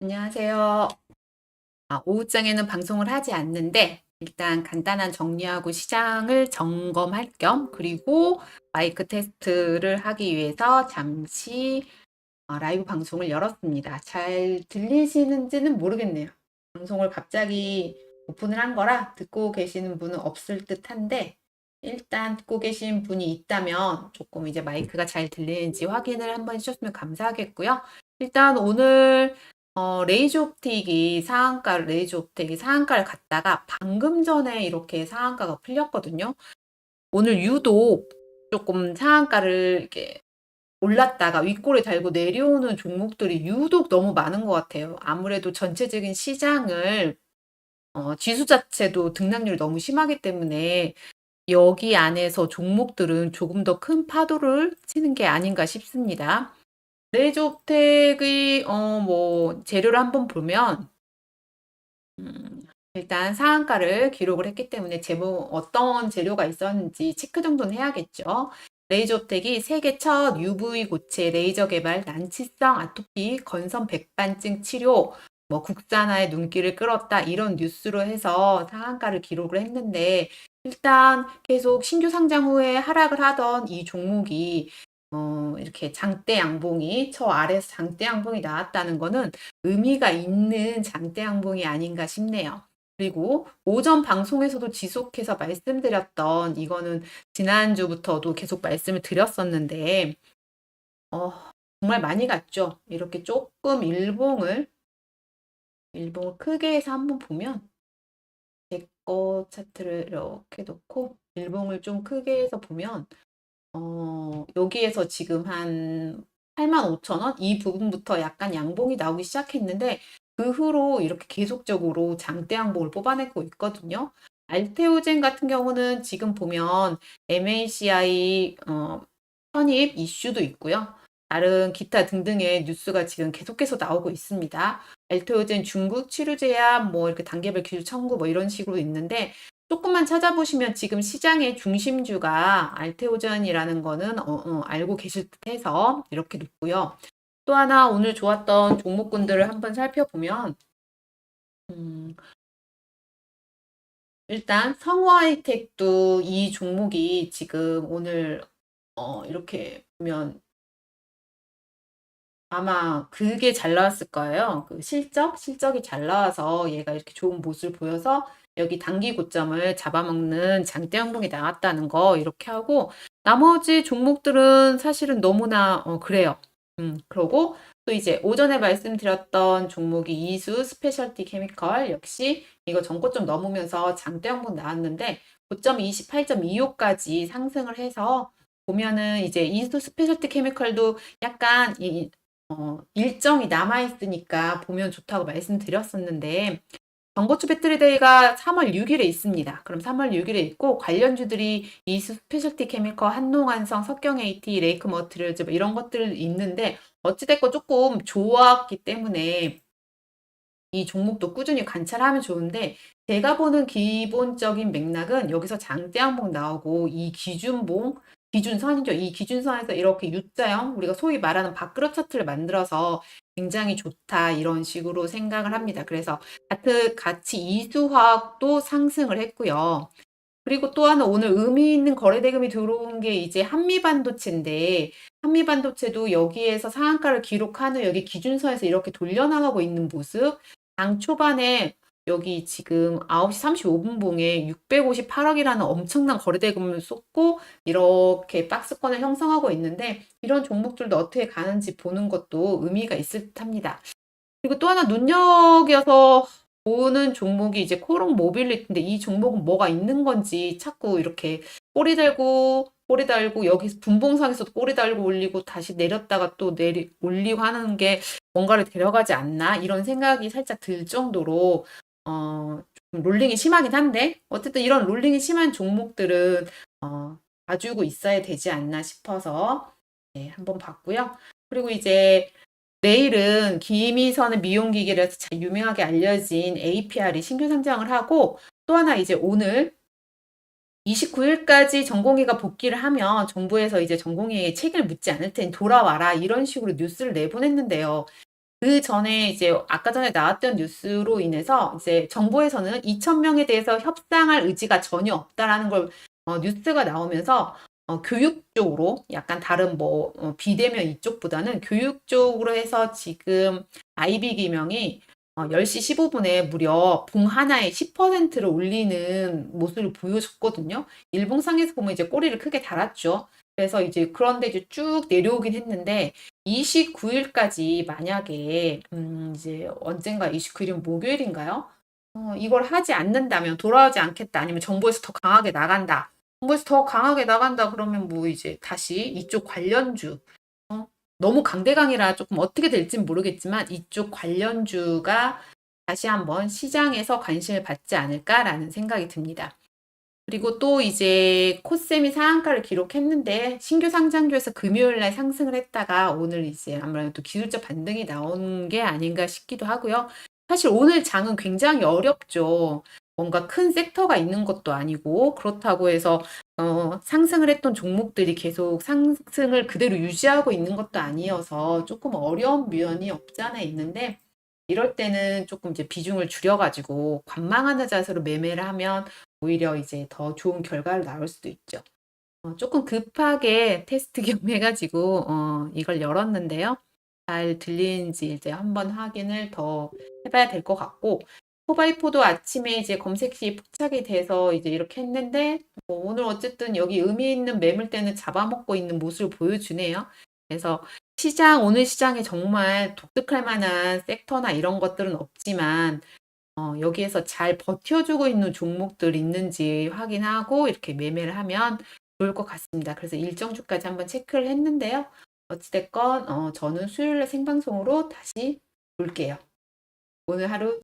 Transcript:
안녕하세요. 아, 오후장에는 방송을 하지 않는데 일단 간단한 정리하고 시장을 점검할 겸 그리고 마이크 테스트를 하기 위해서 잠시 어, 라이브 방송을 열었습니다. 잘 들리시는지는 모르겠네요. 방송을 갑자기 오픈을 한 거라 듣고 계시는 분은 없을 듯한데 일단 듣고 계신 분이 있다면 조금 이제 마이크가 잘 들리는지 확인을 한번 해주셨으면 감사하겠고요. 일단 오늘 어, 레이저 옵틱이 상한가, 레이저 옵틱이 상한가를 갔다가 방금 전에 이렇게 상한가가 풀렸거든요. 오늘 유독 조금 상한가를 이렇게 올랐다가 윗골에 달고 내려오는 종목들이 유독 너무 많은 것 같아요. 아무래도 전체적인 시장을 어, 지수 자체도 등락률이 너무 심하기 때문에 여기 안에서 종목들은 조금 더 큰 파도를 치는 게 아닌가 싶습니다. 레이저옵텍의 어, 뭐 재료를 한번 보면 음, 일단 상한가를 기록을 했기 때문에 제목 어떤 재료가 있었는지 체크 정도는 해야겠죠. 레이저옵텍이 세계 첫 UV 고체 레이저 개발 난치성 아토피 건선 백반증 치료 뭐 국산화의 눈길을 끌었다 이런 뉴스로 해서 상한가를 기록을 했는데 일단 계속 신규 상장 후에 하락을 하던 이 종목이 어, 이렇게 장대 양봉이 저 아래에서 장대 양봉이 나왔다는 거는 의미가 있는 장대 양봉이 아닌가 싶네요. 그리고 오전 방송에서도 지속해서 말씀드렸던 이거는 지난주부터도 계속 말씀을 드렸었는데 어, 정말 많이 갔죠. 이렇게 조금 일봉을 일봉을 크게 해서 한번 보면 제 거 차트를 이렇게 놓고 일봉을 좀 크게 해서 보면 어, 여기에서 지금 한 85,000원 이 부분부터 약간 양봉이 나오기 시작했는데 그 후로 이렇게 계속적으로 장대 양봉을 뽑아내고 있거든요. 알테오젠 같은 경우는 지금 보면 MACI 어, 편입 이슈도 있고요. 다른 기타 등등의 뉴스가 지금 계속해서 나오고 있습니다. 알테오젠 중국 치료 제약 뭐 이렇게 단계별 기술 청구 뭐 이런 식으로 있는데 조금만 찾아보시면 지금 시장의 중심주가 알테오전이라는 거는 어, 어, 알고 계실 듯해서 이렇게 놓고요. 또 하나 오늘 좋았던 종목군들을 한번 살펴보면 음, 일단 성화이텍도 이 종목이 지금 오늘 어, 이렇게 보면 아마 그게 잘 나왔을 거예요. 그 실적, 실적이 잘 나와서 얘가 이렇게 좋은 모습을 보여서 여기 단기 고점을 잡아먹는 장대 항봉이 나왔다는 거 이렇게 하고 나머지 종목들은 사실은 너무나 어, 그래요. 음, 그러고 또 이제 오전에 말씀드렸던 종목이 이수 스페셜티 케미컬 역시 이거 전고점 넘으면서 장대 항봉 나왔는데 고점 28.25까지 상승을 해서 보면은 이제 이수 스페셜티 케미컬도 약간 이 어, 일정이 남아있으니까 보면 좋다고 말씀드렸었는데 전고추 배터리 데이가 3월 6일에 있습니다. 그럼 3월 6일에 있고 관련주들이 이수 스페셜티 케미컬, 한농한성, 석경 AT, 레이크 머트리얼즈 뭐 이런 것들 있는데 어찌됐건 조금 좋았기 때문에 이 종목도 꾸준히 관찰하면 좋은데 제가 보는 기본적인 맥락은 여기서 장대 항봉 나오고 이 기준봉 기준선이죠. 이 기준선에서 이렇게 U자형 우리가 소위 말하는 밥그릇 차트를 만들어서 굉장히 좋다 이런 식으로 생각을 합니다. 그래서 같은 같이 이수화학도 상승을 했고요. 그리고 또 하나 오늘 의미 있는 거래 대금이 들어온 게 이제 한미반도체인데 한미반도체도 여기에서 상한가를 기록한 후 여기 기준선에서 이렇게 돌려나가고 있는 모습 장 초반에 여기 지금 9시 35분 봉에 658억이라는 엄청난 거래대금을 쏟고 이렇게 박스권을 형성하고 있는데 이런 종목들도 어떻게 가는지 보는 것도 의미가 있을 듯 합니다. 그리고 또 하나 눈여겨서 보는 종목이 이제 코롱 모빌리티인데 이 종목은 뭐가 있는 건지 자꾸 이렇게 꼬리 달고 꼬리 달고 여기서 분봉상에서도 꼬리 달고 올리고 다시 내렸다가 또 내리 올리고 하는 게 뭔가를 데려가지 않나 이런 생각이 살짝 들 정도로 어, 좀 롤링이 심하긴 한데 어쨌든 이런 롤링이 심한 종목들은 어, 봐주고 있어야 되지 않나 싶어서 네, 한번 봤고요. 그리고 이제 내일은 김희선의 미용기계라서 잘 유명하게 알려진 APR이 신규 상장을 하고 또 하나 이제 오늘 29일까지 전공의가 복귀를 하면 정부에서 이제 전공의에게 책임을 묻지 않을 테니 돌아와라 이런 식으로 뉴스를 내보냈는데요. 그 전에 이제 아까 전에 나왔던 뉴스로 인해서 이제 정부에서는 2,000명에 대해서 협상할 의지가 전혀 없다라는 걸 어, 뉴스가 나오면서 어, 교육 쪽으로 약간 다른 뭐 어, 비대면 이쪽보다는 교육 쪽으로 해서 지금 아이비 기명이 어, 10시 15분에 무려 봉 하나에 10%를 올리는 모습을 보여줬거든요. 일봉상에서 보면 이제 꼬리를 크게 달았죠. 그래서 이제 그런데 이제 쭉 내려오긴 했는데 29일까지 만약에 음 이제 언젠가 29일이면 목요일인가요? 어, 이걸 하지 않는다면 돌아오지 않겠다 아니면 정부에서 더 강하게 나간다. 정부에서 더 강하게 나간다 그러면 뭐 이제 다시 이쪽 관련주 어, 너무 강대강이라 조금 어떻게 될지 모르겠지만 이쪽 관련주가 다시 한번 시장에서 관심을 받지 않을까라는 생각이 듭니다. 그리고 또 이제 코셈이 상한가를 기록했는데 신규 상장주에서 금요일 날 상승을 했다가 오늘 이제 아무래도 기술적 반등이 나온 게 아닌가 싶기도 하고요. 사실 오늘 장은 굉장히 어렵죠. 뭔가 큰 섹터가 있는 것도 아니고 그렇다고 해서 어, 상승을 했던 종목들이 계속 상승을 그대로 유지하고 있는 것도 아니어서 조금 어려운 면이 없지 않아 있는데 이럴 때는 조금 이제 비중을 줄여가지고 관망하는 자세로 매매를 하면 오히려 이제 더 좋은 결과를 나올 수도 있죠. 어, 조금 급하게 테스트 겸 해가지고 어, 이걸 열었는데요. 잘 들리는지 이제 한번 확인을 더 해봐야 될 것 같고 포바이포도 아침에 이제 검색시 포착이 돼서 이제 이렇게 했는데 뭐 오늘 어쨌든 여기 의미 있는 매물대는 잡아먹고 있는 모습을 보여주네요. 그래서 시장 오늘 시장에 정말 독특할 만한 섹터나 이런 것들은 없지만 어, 여기에서 잘 버텨주고 있는 종목들 있는지 확인하고 이렇게 매매를 하면 좋을 것 같습니다. 그래서 일정 주까지 한번 체크를 했는데요. 어찌됐건 어, 저는 수요일에 생방송으로 다시 올게요. 오늘 하루